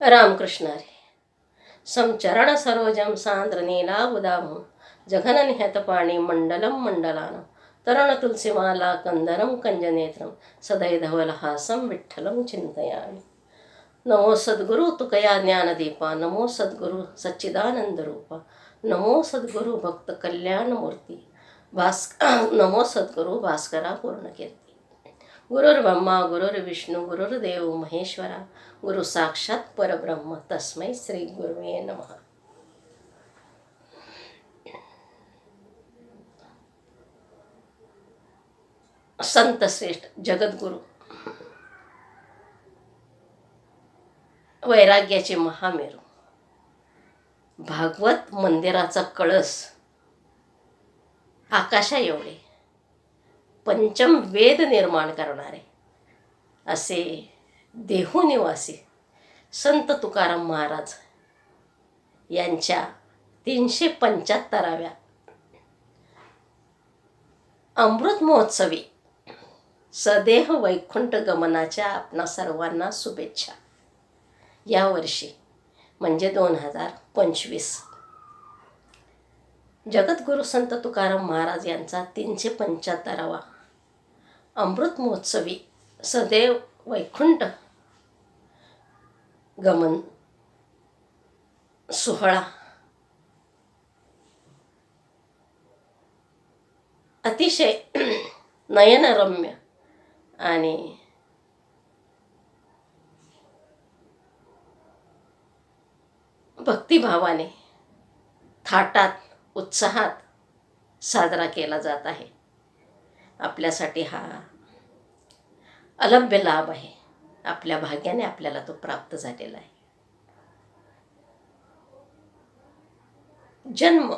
रामकृष्णारे समचरण सरोजम सांद्र नीला उदाम जघन निहत पाणी मंडलम मंडलानं तरुण तुलसीमाला कंदरम कंजनेत्रम सदै धवलहासं विठ्ठलं चिंतयामि नमो सद्गुरु तुकया ज्ञानदीपा। नमो सद्गुरु सच्चिदानंदरूपा नमो सद्गुरु भक्त कल्याणमूर्ती भास् नमो सद्गुरु भास्करा पूर्णकीर्ती गुरुर्ब्रह्मा गुरुर्विष्णू गुरुर्देव महेश्वरा। गुरु साक्षात परब्रह्म तस्मै श्री गुरुवे नम. संत श्रेष्ठ जगद्गुरु. वैराग्याचे महामेरू. भागवत मंदिराचा कळस. आकाशा एवढे. पंचम वेद निर्माण करणारे. असे देहू निवासी संत तुकाराम महाराज यांच्या तीनशे पंच्याहत्तराव्या अमृत महोत्सवी सदेह वैकुंठ गमनाच्या आपणा सर्वांना शुभेच्छा. यावर्षी म्हणजे दोन हजार पंचवीस. जगद्गुरु संत तुकाराम महाराज यांचा तीनशे पंच्याहत्तरावा अमृत महोत्सवी सदैव वैकुंठ गमन सोहळा अतिशय नयनरम्य आणि भक्तिभावाने थाटात उत्साहात साजरा केला जात आहे. आपल्यासाठी हा अलभ्य लाभ आहे. आपल्या भाग्याने आपल्याला तो प्राप्त झालेला आहे. जन्म.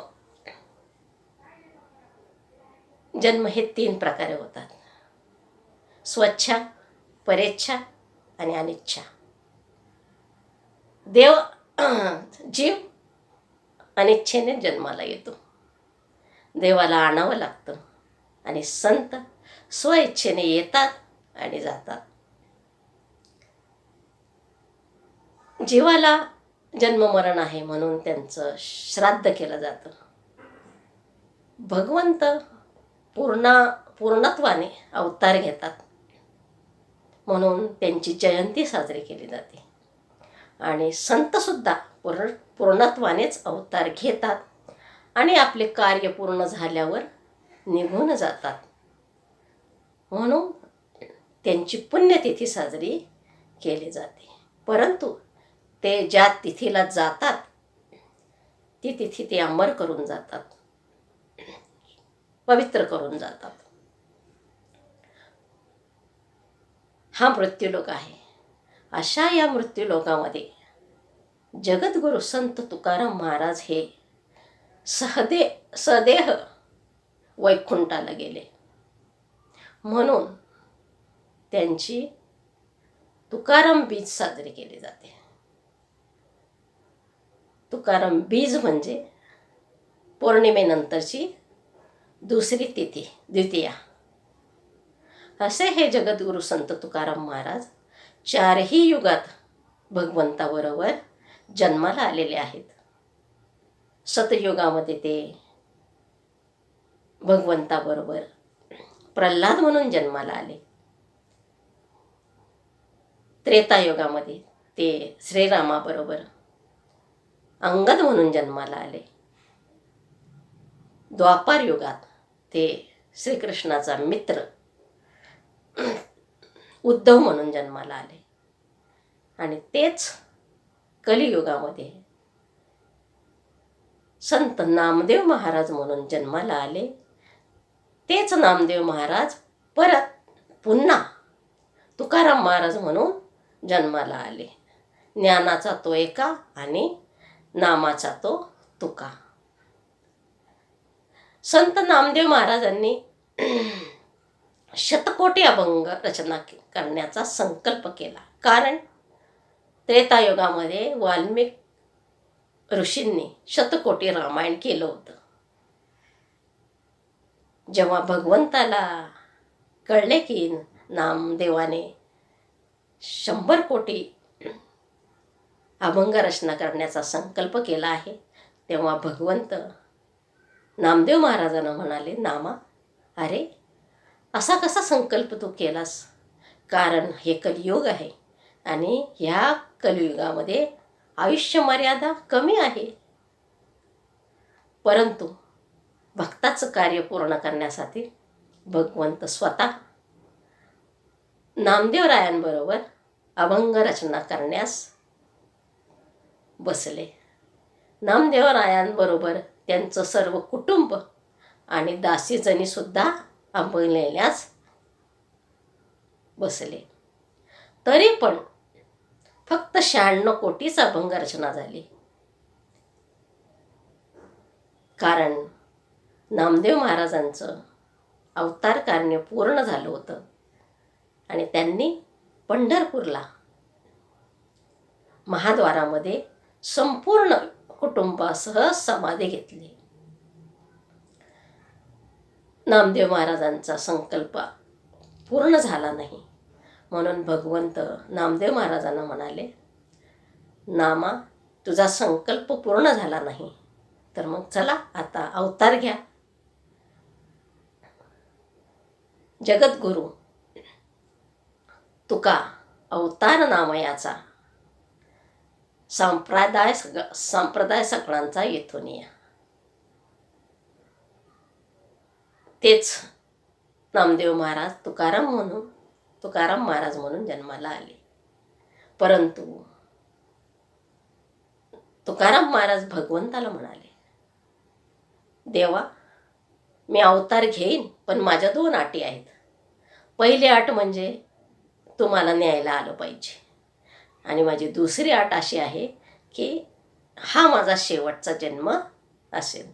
जन्म हे तीन प्रकारे होतात. स्वच्छा परेच्छा आणि अनिच्छा. देव जीव अनिच्छेने जन्माला येतो. देवाला आणावं लागतं आणि संत स्वइच्छेने येतात आणि जातात. जीवाला जन्ममरण आहे म्हणून त्यांचं श्राद्ध केलं जातं. भगवंत पूर्णा पूर्णत्वाने अवतार घेतात. म्हणून त्यांची जयंती साजरी केली जाते. आणि संतसुद्धा पूर्ण पूर्णत्वानेच अवतार घेतात आणि आपले कार्य पूर्ण झाल्यावर निघून जातात. म्हणून त्यांची पुण्यतिथी साजरी केली जाते. परंतु ते ज्या तिथीला जातात ती तिथी ते अमर करून जातात. पवित्र करून जातात. हा मृत्यूलोक आहे. अशा या मृत्यूलोकामध्ये जगद्गुरु संत तुकाराम महाराज हे सहदे सदेह वैकुंठाला गेले. म्हणून त्यांची तुकाराम बीज साजरी केली जाते. तुकाराम बीज म्हणजे पौर्णिमेनंतरची दुसरी तिथी द्वितीया. असे हे जगद्गुरु संत तुकाराम महाराज चारही युगात भगवंताबरोबर जन्माला आलेले आहेत. सतयुगामध्ये ते भगवंताबरोबर प्रल्हाद म्हणून जन्माला आले. त्रेतायुगामध्ये ते श्रीरामाबरोबर अंगद म्हणून जन्माला आले. द्वापार युगात ते श्रीकृष्णाचा मित्र उद्धव म्हणून जन्माला आले. आणि तेच कलियुगामध्ये संत नामदेव महाराज म्हणून जन्माला आले. तेच नामदेव महाराज परत पुन्हा तुकाराम महाराज म्हणून जन्माला आले. ज्ञानाचा तो एका आणि नामाचा तो तुका. संत नामदेव महाराजांनी शतकोटी अभंग रचना करण्याचा संकल्प केला. कारण त्रेतायुगामध्ये वाल्मिक ऋषींनी शतकोटी रामायण केलं होतं. जेव्हा भगवंताला कळले की नामदेवाने शंभर कोटी अभंग रचना करण्याचा संकल्प केला आहे. तेव्हा भगवंत नामदेव महाराजांना म्हणाले नामा अरे असा कसा संकल्प तू केलास? कारण हे कलियुग आहे आणि ह्या कलियुगामध्ये आयुष्य मर्यादा कमी आहे. परंतु भक्ताचं कार्य पूर्ण करण्यासाठी भगवंत स्वतः नामदेवरायांबरोबर अभंग रचना करण्यास बसले. नामदेवरायांबरोबर त्यांचं सर्व कुटुंब आणि दासीजणीसुद्धा आंबलेल्याच बसले. तरी पण फक्त शहाण्णव कोटीच अभंग रचना झाली. कारण नामदेव महाराजांचं अवतार कार्य पूर्ण झालं होतं आणि त्यांनी पंढरपूरला महाद्वारामध्ये संपूर्ण कुटुंबासह समाधी घेतली. नामदेव महाराजांचा संकल्प पूर्ण झाला नाही. म्हणून भगवंत नामदेव महाराजांना म्हणाले नामा तुझा संकल्प पूर्ण झाला नाही. तर मग चला आता अवतार घ्या. जगद्गुरू तुका अवतार नामयाचा संप्रदाय सग संप्रदाय सगळ्यांचा येथून या. तेच नामदेव महाराज तुकाराम म्हणून तुकाराम महाराज म्हणून जन्माला आले. परंतु तुकाराम महाराज भगवंताला म्हणाले देवा मी अवतार घेईन पण माझ्या दोन अटी आहेत. पहिली अट म्हणजे तुम्हाला न्यायला आलं पाहिजे. आणि माझी दुसरी आठ अशी आहे की हा माझा शेवटचा जन्म असेल.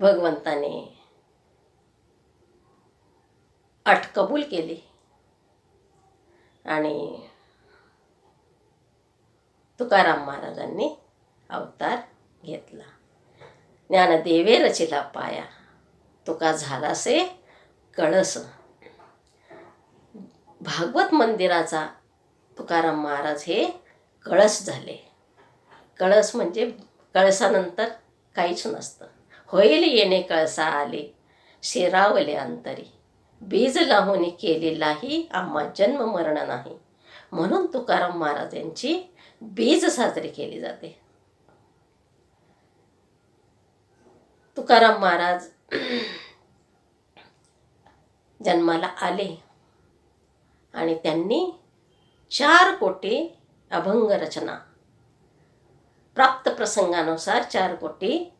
भगवंताने अट कबूल केली. आणि तुकाराम महाराजांनी अवतार घेतला. ज्ञानदेवे रचिला पाया. तुका झालासे कळस. भागवत मंदिराचा तुकाराम महाराज हे कळस झाले. कळस म्हणजे कळसानंतर काहीच नसतं. होईल येणे कळसा आले शिरावले अंतरी. बीज लावून केलेलाही आम्हा जन्म मरण नाही. म्हणून तुकाराम महाराज यांची बीज साजरी केली जाते. तुकाराम महाराज जन्माला आले आणि त्यांनी चार कोटी अभंग रचना. प्राप्त प्रसंगानुसार चार कोटी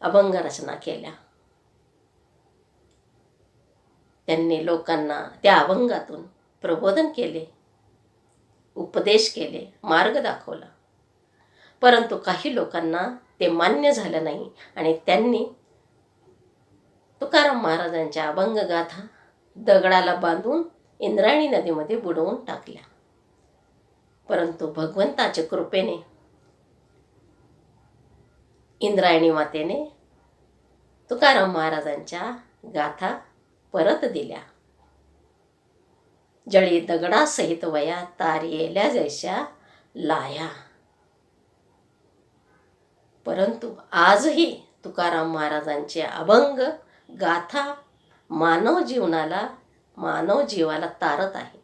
अभंग रचना केल्या. त्यांनी लोकांना त्या अभंगातून प्रबोधन केले उपदेश केले मार्ग दाखवला. परंतु काही लोकांना ते मान्य झालं नाही आणि त्यांनी तुकाराम महाराजांच्या अभंग गाथा दगडाला बांधून इंद्रायणी नदीमध्ये बुडवून टाकल्या. परंतु भगवंताच्या कृपेने इंद्रायणी मातेने तुकाराम महाराजांच्या गाथा परत दिल्या. जळी दगडासहित वया तारियेल्या जैशा लाया. परंतु आजही तुकाराम महाराजांचे अभंग गाथा मानव जीवनाला मानव जीवाला तारत आहे.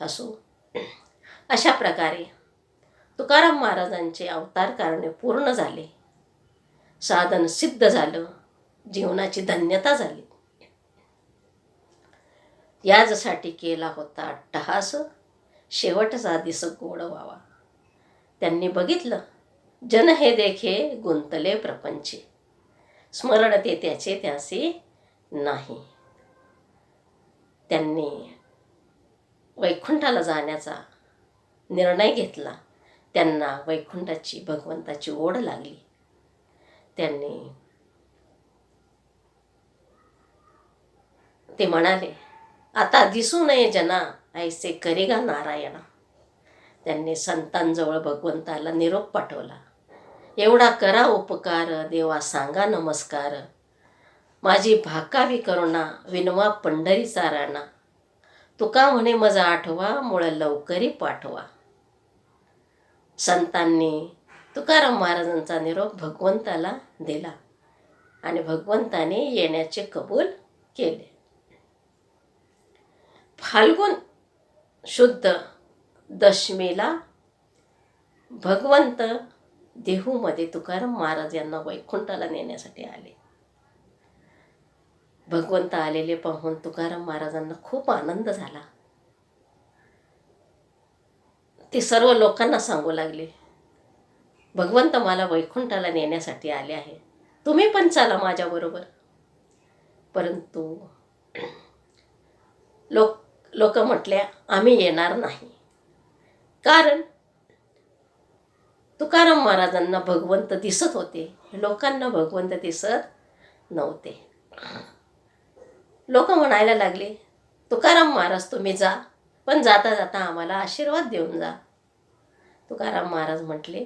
असो अशा प्रकारे तुकाराम महाराजांचे अवतार कारणे पूर्ण झाले. साधन सिद्ध झालं. जीवनाची धन्यता झाली. याचसाठी केला होता अट्टहास. शेवटचा दिस गोड व्हावा. त्यांनी बघितलं जन हे देखे गुंतले प्रपंचे. स्मरण ते त्याचे त्याचे नाही. त्यांनी वैकुंठाला जाण्याचा निर्णय घेतला. त्यांना वैकुंठाची भगवंताची ओढ लागली. त्यांनी ते म्हणाले आता दिसू नये जना ऐसे करेगा नारायणा. त्यांनी संतांजवळ भगवंताला निरोप पाठवला. एवढा करा उपकार देवा सांगा नमस्कार. माझी भाकावी करुणा विनवा पंढरी राणा. तुका म्हणे मजा आठवा मुळं लवकरी पाठवा. संतांनी तुकाराम महाराजांचा निरोप भगवंताला दिला आणि भगवंताने येण्याचे कबूल केले. फाल्गुन शुद्ध दशमीला भगवंत देहूमध्ये तुकाराम महाराज यांना वैकुंठाला नेण्यासाठी आले. भगवंत आलेले पाहून तुकाराम महाराजांना खूप आनंद झाला. ते सर्व लोकांना सांगू लागले. भगवंत मला वैकुंठाला नेण्यासाठी आले आहे. तुम्ही पण चाला माझ्याबरोबर परंतु लोक लोक म्हटले आम्ही येणार नाही. कारण तुकाराम महाराजांना भगवंत दिसत होते. लोकांना भगवंत दिसत नव्हते. लोक म्हणायला लागले तुकाराम महाराज तुम्ही जा. पण जाता जाता आम्हाला आशीर्वाद देऊन जा. तुकाराम महाराज म्हटले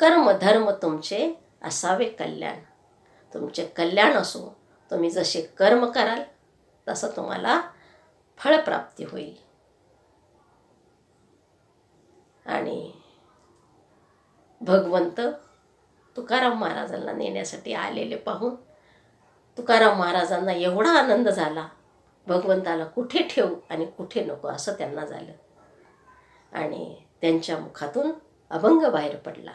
कर्म धर्म तुमचे असावे कल्याण. तुमचे कल्याण असो तुम्ही जसे कर्म कराल तसं तुम्हाला फळप्राप्ती होईल. आणि भगवंत तुकाराम महाराजांना नेण्यासाठी आलेले पाहून तुकाराम महाराजांना एवढा आनंद झाला भगवंताला कुठे ठेवू आणि कुठे नको असं त्यांना झालं. आणि त्यांच्या मुखातून अभंग बाहेर पडला.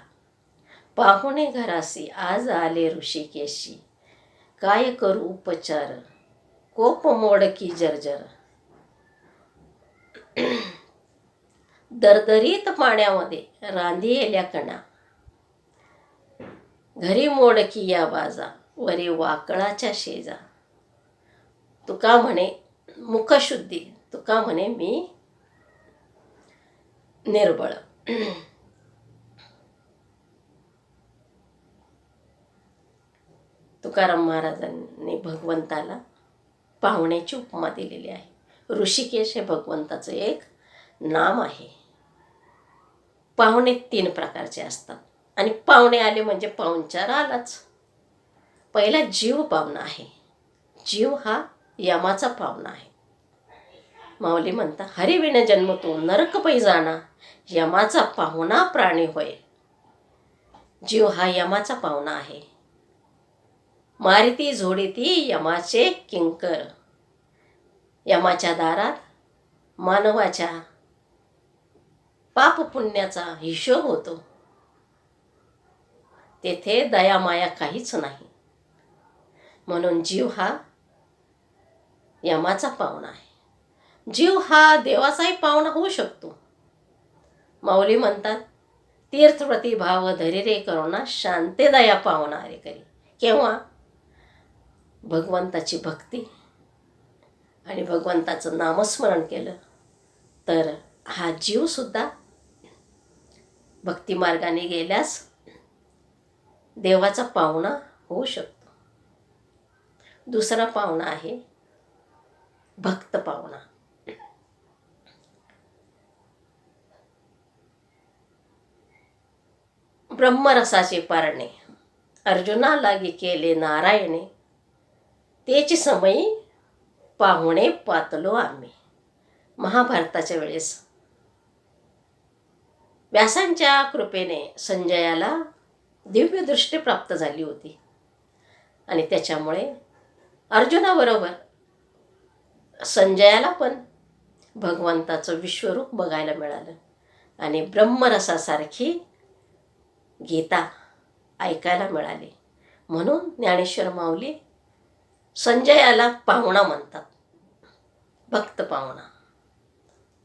पाहुणे घरासी आज आले ऋषिकेशी. काय करू उपचार? कोप मोडकी जर्जर? दरदरीत पाण्यामध्ये रांधिलेल्या कणा. घरी मोडकी या बाजा वरी वाकळाच्या शेजा. तुका म्हणे मुखशुद्धी. तुका म्हणे मी निर्बळ. तुकाराम महाराजांनी भगवंताला पाहुण्याची उपमा दिलेली आहे. ऋषिकेश हे भगवंताचं एक नाम आहे. पाहुणे तीन प्रकारचे असतात. आणि पाहुणे आले म्हणजे पाहुणचार आलाच. पहिला जीव पाहुणा आहे. जीव हा यमाचा पाहुणा आहे. माऊली म्हणता हरिविण जन्म तो नरक पै जाणा यमाचा पाहुणा प्राणी होय. जीव हा यमाचा पाहुणा आहे. मारिती झोडीती यमाचे किंकर. यमाच्या दारात मानवाच्या पाप पुण्याचा हिशोब होतो. तेथे दयामाया काहीच नाही. म्हणून जीव हा यमाचा पाहुणा आहे. जीव हा देवाचाही पाहुणा होऊ शकतो. माऊली म्हणतात तीर्थप्रती भाव धरी रे करुणा पाहुणा रे करी. केव्हा? भगवंताची भक्ती. आणि भगवंताचं नामस्मरण केलं तर हा जीवसुद्धा भक्तिमार्गाने गेल्यास देवाचा पाहुणा होऊ शकतो. दुसरा पाहुणा आहे भक्त पाहुणा ब्रह्मरसाचे पारणे. अर्जुना लागी केले नारायणे. तेची समयी पाहुणे पातलो आम्ही. महाभारताच्या वेळेस. व्यासांच्या कृपेने संजयाला दिव्यदृष्टी प्राप्त झाली होती. आणि त्याच्यामुळे अर्जुनाबरोबर संजयाला पण भगवंताचं विश्वरूप बघायला मिळालं. आणि ब्रह्मरसासारखी गीता ऐकायला मिळाली. म्हणून ज्ञानेश्वर माऊली संजयाला पाहुणा म्हणतात. भक्त पाहुणा.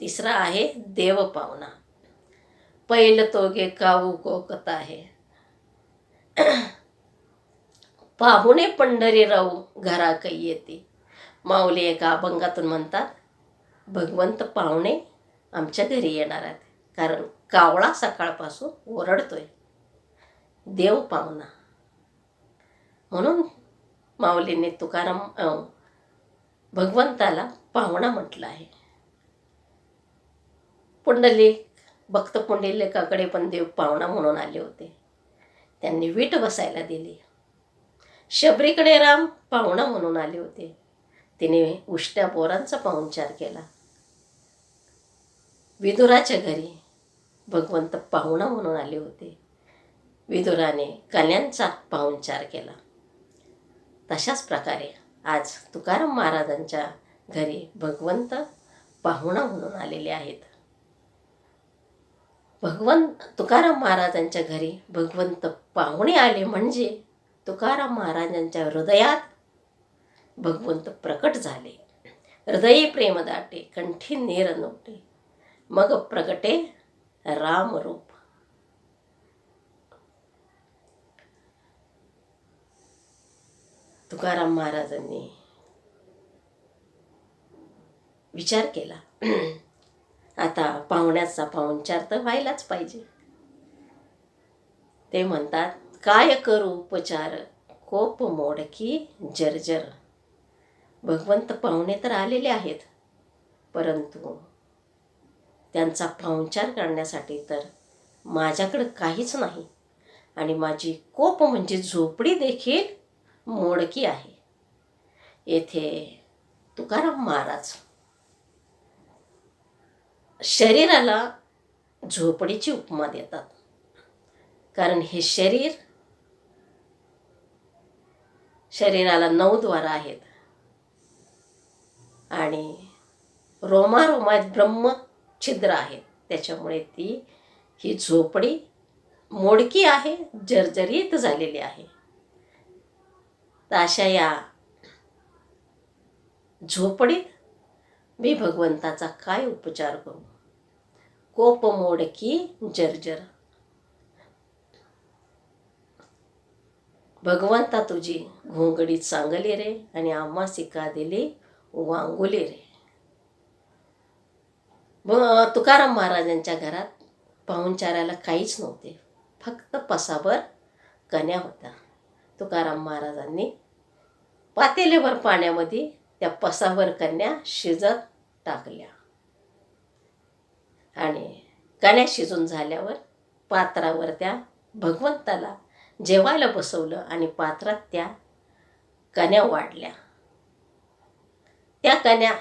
तिसरा आहे देव पाहुणा. पहिलं तोगे काऊ कोकत आहे. पाहुणे पंढरी राहू घरा काही येते. माऊली एका अभंगातून म्हणतात भगवंत पाहुणे आमच्या घरी येणार आहेत. कारण कावळा सकाळपासून ओरडतोय. देव पाहुणा. म्हणून माऊलीने तुकाराम भगवंताला पाहुणा म्हटलं आहे. पुंडलिक भक्त पुंडलिकाकडे पण देव पाहुणा म्हणून आले होते. त्यांनी वीट बसायला दिली. शबरीकडे राम पाहुणा म्हणून आले होते. तिने उष्ट्या बोरांचा पाहुणचार केला. विदुराच्या घरी भगवंत पाहुणा म्हणून आले होते. विदुराने कन्यांचा पाहुणचार केला. तशाच प्रकारे आज तुकाराम महाराजांच्या घरी भगवंत पाहुणा म्हणून आलेले आहेत. भगवंत तुकाराम महाराजांच्या घरी भगवंत पाहुणे आले म्हणजे तुकाराम महाराजांच्या हृदयात भगवंत प्रकट झाले. हृदयी प्रेम दाटे कंठी नेर नोटे मग प्रगटे रामरूप तुकाराम महाराजांनी विचार केला. आता पाहुण्याचा पाहुणचार तर व्हायलाच पाहिजे. ते म्हणतात काय करू उपचार? कोप मोडकी जर्जर. भगवंत पाहुणे तर आलेले आहेत परंतु त्यांचा पाहुणचार करण्यासाठी तर माझ्याकडं काहीच नाही आणि माझी कोप म्हणजे झोपडी देखील मोडकी आहे. येथे तुकाराम महाराज शरीराला झोपडीची उपमा देतात. कारण हे शरीर शरीराला नऊ द्वारा आहेत. आणि रोमारोमात ब्रह्म छिद्र आहेत. त्याच्यामुळे ती ही झोपडी मोडकी आहे जर्जरीत झालेली आहे. तर अशा या झोपडीत मी भगवंताचा काय उपचार करू? कोप मोडकी जर्जर. भगवंता तुझी घोंगडीत सांगली रे आणि आम्हा सिका दिली वांगुली रे. मग तुकाराम महाराजांच्या घरात पाहुणचाराला काहीच नव्हते. फक्त पसाभर कन्या होत्या. तुकाराम महाराजांनी पातेलेभर पाण्यामध्ये त्या पसावर कन्या शिजत टाकल्या. आणि कन्या शिजून झाल्यावर पात्रावर त्या भगवंताला जेवायला बसवलं आणि पात्रात त्या कन्या वाढल्या. त्या कन्या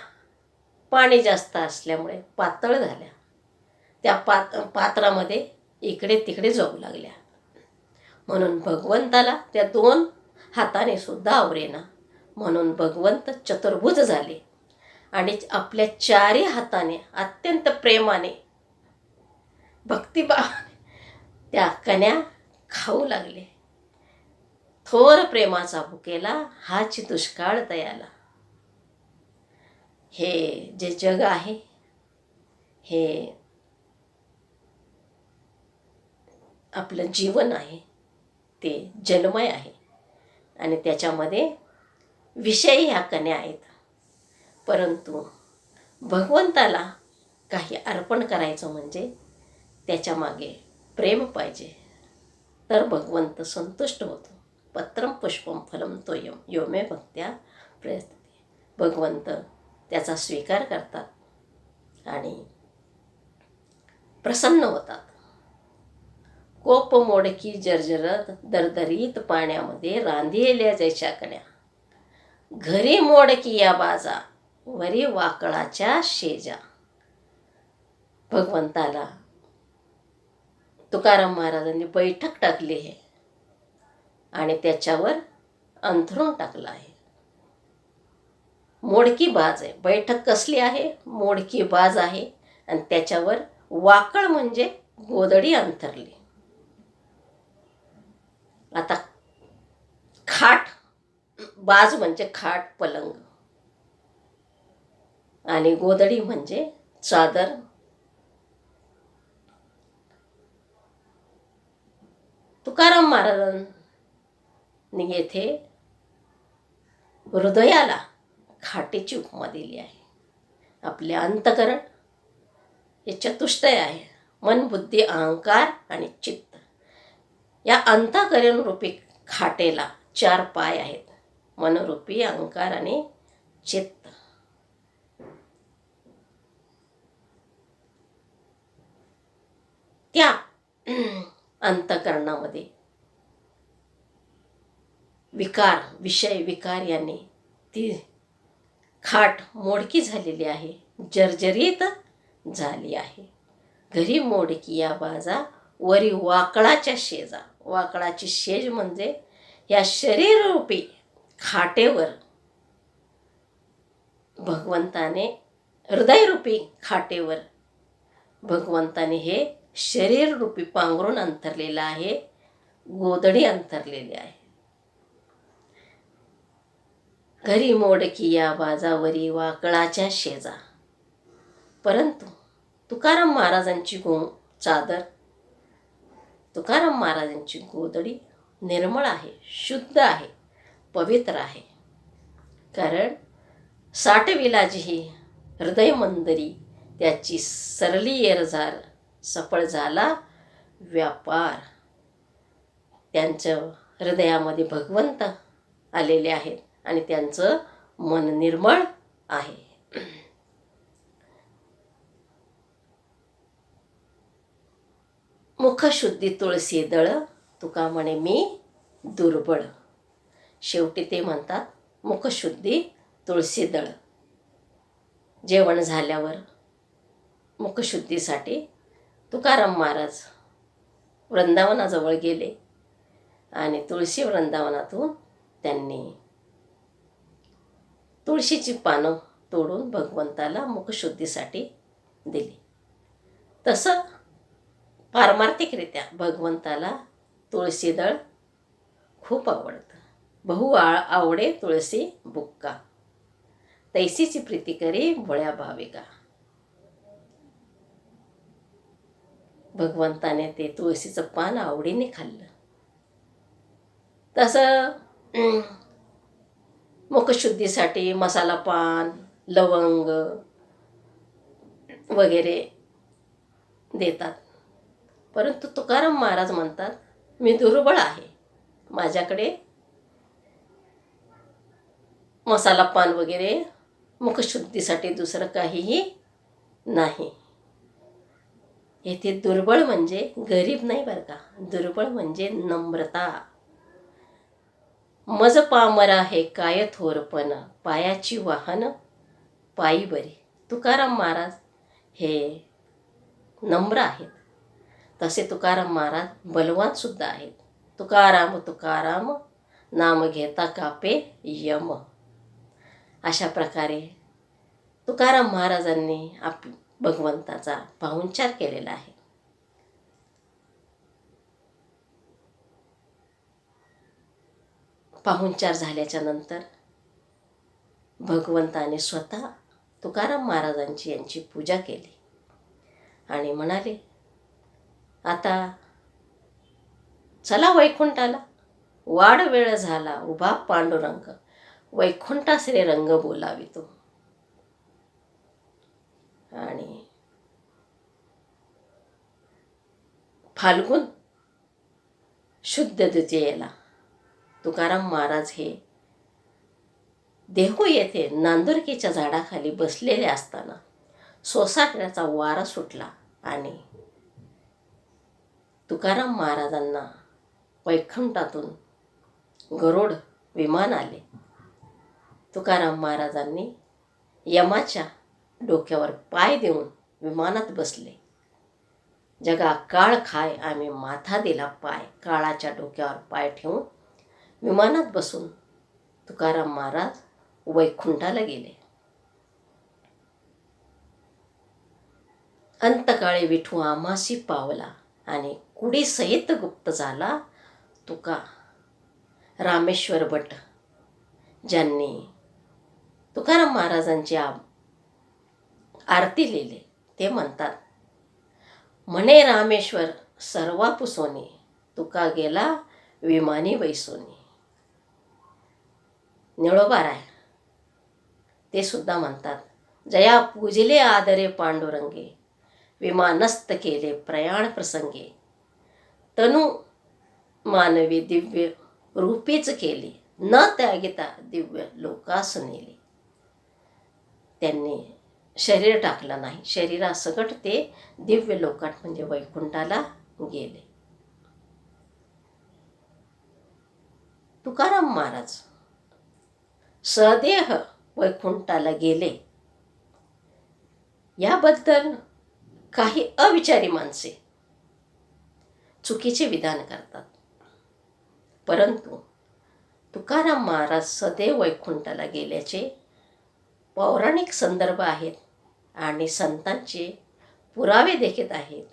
पाणी जास्त असल्यामुळे पातळ झाल्या. त्या पात पात्रामध्ये इकडे तिकडे जाऊ लागल्या. म्हणून भगवंताला त्या दोन हाताने सुद्धा आवरेना. म्हणून भगवंत चतुर्भुज झाले. आणि आपल्या चारी हाताने अत्यंत प्रेमाने भक्तिभावाने त्या कन्या खाऊ लागले. थोर प्रेमाचा भुकेला हाची दुष्काळ तयाला. हे जे जग आहे हे आपलं जीवन आहे ते जन्मय आहे. आणि त्याच्यामध्ये विषयी ह्या कन्या आहेत. परंतु भगवंताला काही अर्पण करायचं म्हणजे त्याच्यामागे प्रेम पाहिजे. तर भगवंत संतुष्ट होतो. पत्रम पुष्पम फलम तो यम योमे भक्त्या प्रयत्न भगवंत त्याचा स्वीकार करतात आणि प्रसन्न होतात. कोप मोडकी जर्जरत दरदरीत पाण्यामध्ये रांधिलेल्या जैशा कण्या घरी मोडकी या बाजा वरी वाकळाच्या शेजा. भगवंताला तुकाराम महाराजांनी बैठक टाकली आहे आणि त्याच्यावर अंथरून टाकलं आहे. मोडकी बाज आहे. बैठक कसली आहे? मोडकी बाज आहे आणि त्याच्यावर वाकळ म्हणजे गोदडी अंथरली. आता खाट बाज म्हणजे खाट पलंग. आणि गोदडी म्हणजे चादर. तुकाराम महाराजांनी येथे हृदयाला खाटेची उपमा दिली आहे. आपले अंतकरण हे चतुष्टय आहे. मन बुद्धी अहंकार आणि चित्त. या अंतकरण रूपी खाटेला चार पाय आहेत. मनरूपी अंकार आणि चित्त. त्या अंतकरणामध्ये विकार विषय विकार यांनी ती खाट मोडकी झालेली आहे जर्जरीत झाली आहे. घरी मोडकी या बाजा वरी वाकळाच्या शेजा. वाकळाची शेज म्हणजे या शरीररूपी खाटेवर भगवंताने हृदयरूपी खाटेवर भगवंताने हे शरीररूपी पांघरून अंतरलेलं आहे गोदडी अंतरलेली आहे. घरी मोडकी या बाजावरी वाकळाच्या शेजा. परंतु तुकाराम महाराजांची गो चादर तुकाराम महाराजांची गोदडी निर्मळ आहे शुद्ध आहे पवित्र आहे. कारण साठविलाजी ही हृदय मंदरी त्याची सरली येरझार सफळ झाला व्यापार. त्यांच्या हृदयामध्ये भगवंत आलेले आहेत आणि त्यांचं मन निर्मळ आहे. मुखशुद्धी तुळसी दळ तुका म्हणे मी दुर्बळ. शेवटी ते म्हणतात मुखशुद्धी तुळसी दळ. जेवण झाल्यावर मुखशुद्धीसाठी तुकाराम महाराज वृंदावनाजवळ गेले आणि तुळशी वृंदावनातून त्यांनी तुळशीची पानं तोडून भगवंताला मुखशुद्धीसाठी दिली. तसं पारमार्थिकरित्या भगवंताला तुळशीदळ खूप आवडतं. बहु आ आवडे तुळशी बुक्का. तैसीची प्रीती करी भोळ्या भाविका. भगवंताने ते तुळशीचं पान आवडीने खाल्लं. तसं मुखशुद्धीसाठी मसाला पान लवंग वगैरे देतात. परंतु तुकाराम महाराज म्हणतात मी दुर्बळ आहे. माझ्याकडे मसाला पान वगैरे मुखशुद्धीसाठी दुसरं काहीही नाही. येथे दुर्बळ म्हणजे गरीब नाही बरं का. दुर्बळ म्हणजे नम्रता. मज पामरा हे काय थोरपण पायाची वाहन पायी बरी. तुकाराम महाराज हे नम्र आहेत. तसे तुकाराम महाराज बलवान सुद्धा आहेत. तुकाराम तुकाराम नाम घेता कापे यम. अशा प्रकारे तुकाराम महाराजांनी आप भगवंताचा पाहुणचार केलेला आहे. पाहुणचार झाल्याच्यानंतर भगवंताने स्वतः तुकाराम महाराजांची यांची पूजा केली आणि म्हणाले आता चला वैकुंठाला. वाढ वेळ झाला उभा पांडुरंग. वैकुंठाश्री रंग बोलावी तो. आणि फाल्गुन शुद्ध द्वितीयेला. तुकाराम महाराज हे देहू येथे नांदुरकीच्या झाडाखाली बसलेले असताना सोसाट्याचा वारा सुटला आणि तुकाराम महाराजांना वैकुंठातून गरुड विमान आले. तुकाराम महाराजांनी यमाच्या डोक्यावर पाय देऊन विमानात बसले. जगा काळ खाय आम्ही माथा दिला पाय काळाच्या डोक्यावर पाय ठेवून विमानात बसून तुकाराम महाराज वैकुंठाला गेले. अंतकाळी विठू आमासी पावला आणि कुडी सहित गुप्त झाला? तुका रामेश्वर भट ज्यांनी तुकाराम महाराजांची आरती लिहिली ते म्हणतात म्हणे रामेश्वर सर्वा पुसोनी तुका गेला विमानी वैसोनी निळोबार आहे ते सुद्धा म्हणतात जया पूजिले आदरे पांडुरंगे विमानस्त केले प्रयाण प्रसंगे तनु मानवी दिव्य रूपीच केली. न त्यागिता दिव्य लोकास नेली. त्यांनी शरीर टाकलं नाही. शरीरासकट ते दिव्य लोकात म्हणजे वैकुंठाला गेले. तुकाराम महाराज सदेह वैकुंठाला गेले. याबद्दल काही अविचारी माणसे चुकीचे विधान करतात. परंतु तुकाराम महाराज सदैव वैकुंठाला गेल्याचे पौराणिक संदर्भ आहेत आणि संतांचे पुरावे देखील आहेत.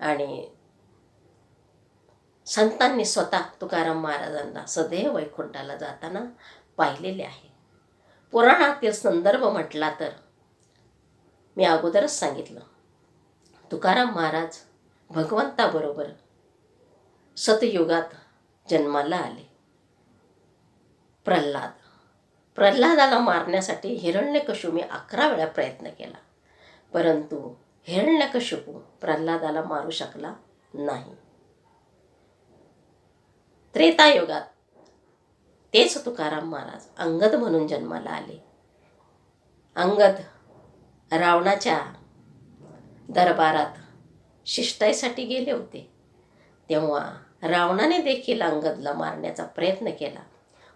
आणि संतांनी स्वतः तुकाराम महाराजांना सदैव वैकुंठाला जाताना पाहिलेले आहे. पुराणातील संदर्भ म्हटला तर मी अगोदरच सांगितलं. तुकाराम महाराज भगवंताबरोबर सतयुगात जन्माला आले. प्रल्हाद. प्रल्हादाला मारण्यासाठी हिरण्यकशुमी अकरा वेळा प्रयत्न केला. परंतु हिरण्यकशुपू प्रल्हादाला मारू शकला नाही. त्रेतायुगात तेच तुकाराम महाराज अंगद म्हणून जन्माला आले. अंगद रावणाच्या दरबारात शिष्टाईसाठी गेले होते. तेव्हा रावणाने देखील अंगदला मारण्याचा प्रयत्न केला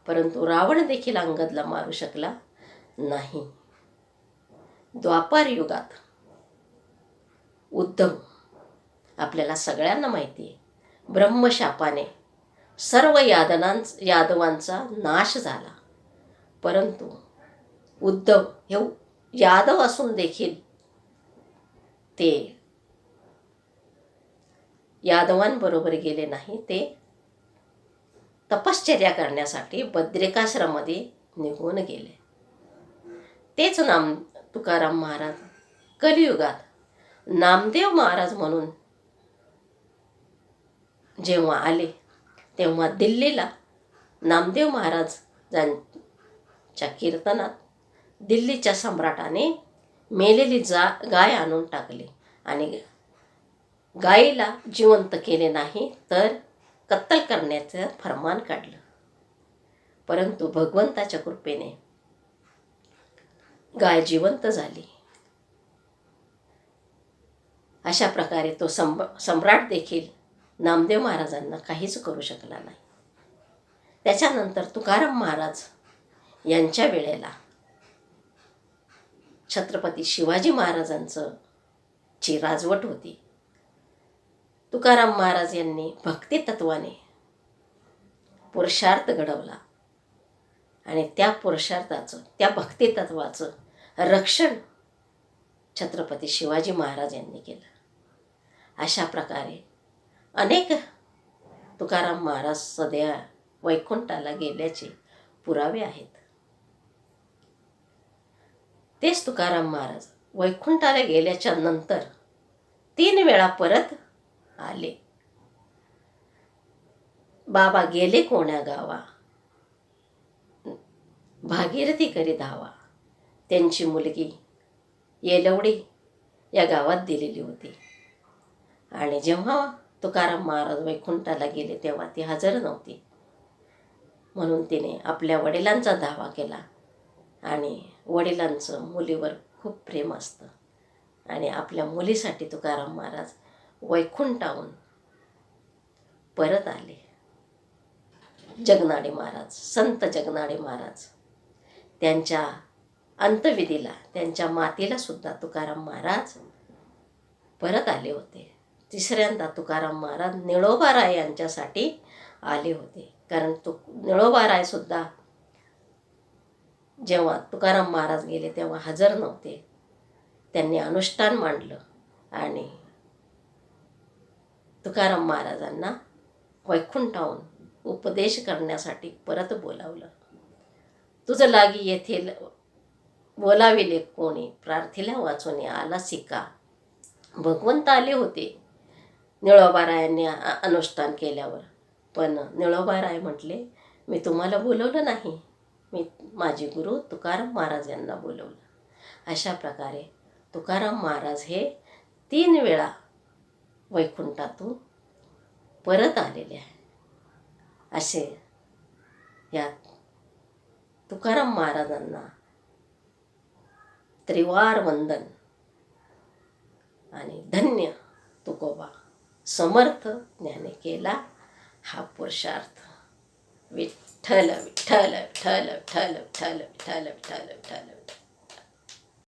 परंतु रावण देखील अंगदला मारू शकला नाही. द्वापार युगात उद्धव आपल्याला सगळ्यांना माहिती आहे ब्रह्मशापाने सर्व यादनां यादवांचा नाश झाला. परंतु उद्धव हे यादव असून देखील ते यादवांबरोबर गेले नाही ते तपश्चर्या करण्यासाठी बद्रिकाश्रममध्ये निघून गेले. तेच नाम तुकाराम महाराज कलियुगात. नामदेव महाराज म्हणून जेव्हा आले तेव्हा दिल्लीला नामदेव महाराजांच्या कीर्तनात दिल्लीच्या सम्राटाने मेलेली जा गाय आणून टाकली आणि गायीला जिवंत केले नाही तर कत्तल करण्याचं फरमान काढलं. परंतु भगवंताच्या कृपेने गाय जिवंत झाली. अशा प्रकारे तो सम्र सम्राट देखील नामदेव महाराजांना काहीच करू शकला नाही. त्याच्यानंतर तुकाराम महाराज यांच्या वेळेला छत्रपती शिवाजी महाराजांचं ची राजवट होती तुकाराम महाराज यांनी भक्ती तत्वाने पुरुषार्थ घडवला. आणि त्या पुरुषार्थाचं त्या भक्ती तत्वाचं रक्षण छत्रपती शिवाजी महाराज यांनी केलं. अशा प्रकारे अनेक तुकाराम महाराज सध्या वैकुंठाला गेल्याचे पुरावे आहेत. तेच तुकाराम महाराज वैकुंठाला गेल्याच्यानंतर तीन वेळा परत आले. बाबा गेले कोण्या गावा? भागीरथी करी धावा. त्यांची मुलगी येलवडी या गावात दिलेली होती. आणि जेव्हा तुकाराम महाराज वैकुंठाला गेले तेव्हा ती हजर नव्हती. म्हणून तिने आपल्या वडिलांचा धावा केला. आणि वडिलांचं मुलीवर खूप प्रेम असतं. आणि आपल्या मुलीसाठी तुकाराम महाराज वैकुंठाहून परत आले. जगनाडे महाराज संत जगनाडे महाराज त्यांच्या अंतविधीला त्यांच्या मातेला सुद्धा तुकाराम महाराज परत आले होते. तिसऱ्यांदा तुकाराम महाराज निळोबाराय यांच्यासाठी आले होते. कारण तु निळोबारायसुद्धा जेव्हा तुकाराम महाराज गेले तेव्हा हजर नव्हते. त्यांनी अनुष्ठान मांडलं आणि तुकाराम महाराजांना वैकुंठाहून उपदेश करण्यासाठी परत बोलावलं. तुझं लागी येथील बोलाविले कोणी? प्रार्थीला वाचून आला सिका. भगवंत आले होते निळोबारायांनी अनुष्ठान केल्यावर. पण निळोबाराय म्हटले मी तुम्हाला बोलवलं नाही. मी माझे गुरु तुकाराम महाराज यांना बोलवलं. अशा प्रकारे तुकाराम महाराज हे तीन वेळा वैकुंठातून परत आलेले आहे. असे यात तुकाराम महाराजांना त्रिवार वंदन आणि धन्य तुकोबा समर्थ ज्ञाने केला. हा पुरुषार्थ विठ्ठल विठ्ठल विठ्ठल विठ्ठल विठ्ठल विठ्ठल विठ्ठल विठ्ठल.